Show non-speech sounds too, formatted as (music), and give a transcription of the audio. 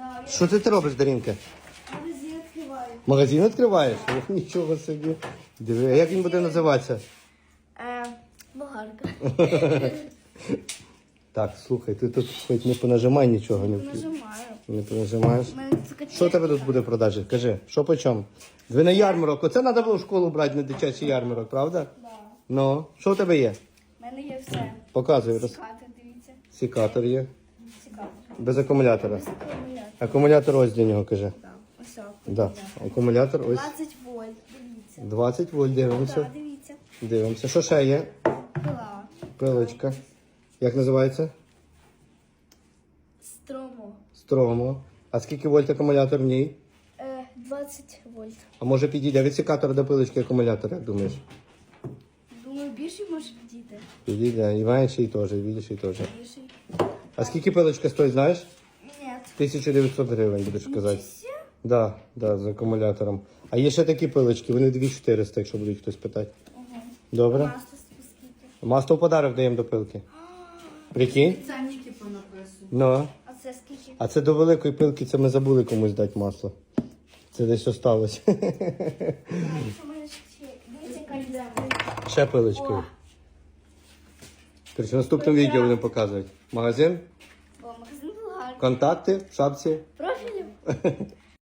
Да, Що це ти робиш, Дарінка? магазин відкриваю. Магазин відкриваєш? Ох, нічого собі. Диви, а як він буде називатися? Е, болгарка. (laughs) Так, слухай, ти тут хоч не понажимай нічого, не, Нажимаю. не понажимаєш. У мене така Що у тебе тут буде в продажі? Кажи, що по чому? Ви на ярмарок. Оце треба було в школу брати на дитячий ярмарок, правда? Да. Ну, що у тебе є? У мене є все. Показуй, роз... Дивіться. Секатор є. Без акумулятора. Акумулятор. Ось для нього, кажи. Да. Ось так. Да. Акумулятор ось 20 вольт, дивіться. 20 вольт, дивимося. Так, дивіться. Дивимося. Що ще є? Пила. Пилочка. Як називається? Стромо. Стромо. А скільки вольт акумулятор в ній? Е, 20 вольт. А може підійде від секатора до пилочки акумулятор, як думаєш? Думаю, більше може діти. Підійде. І менший теж, і більший теж. Більший. А скільки пилочка стоїть, знаєш? Ні. 1900 гривень, будеш казати. Да, да, з акумулятором. А є ще такі пилочки, вони 2400, якщо будуть хтось питати. Ага. Добре? Масло скільки? Масло в подарок даємо до пилки. Прикинь? Ценники понаписані. Ну. А це скільки? А це до великої пилки, це ми забули комусь дати масло. Це десь осталось. Ще пилочки. Короче, в наступному відео будемо показувати. Магазин, О, магазин контакти в шапці. Профілів. (laughs)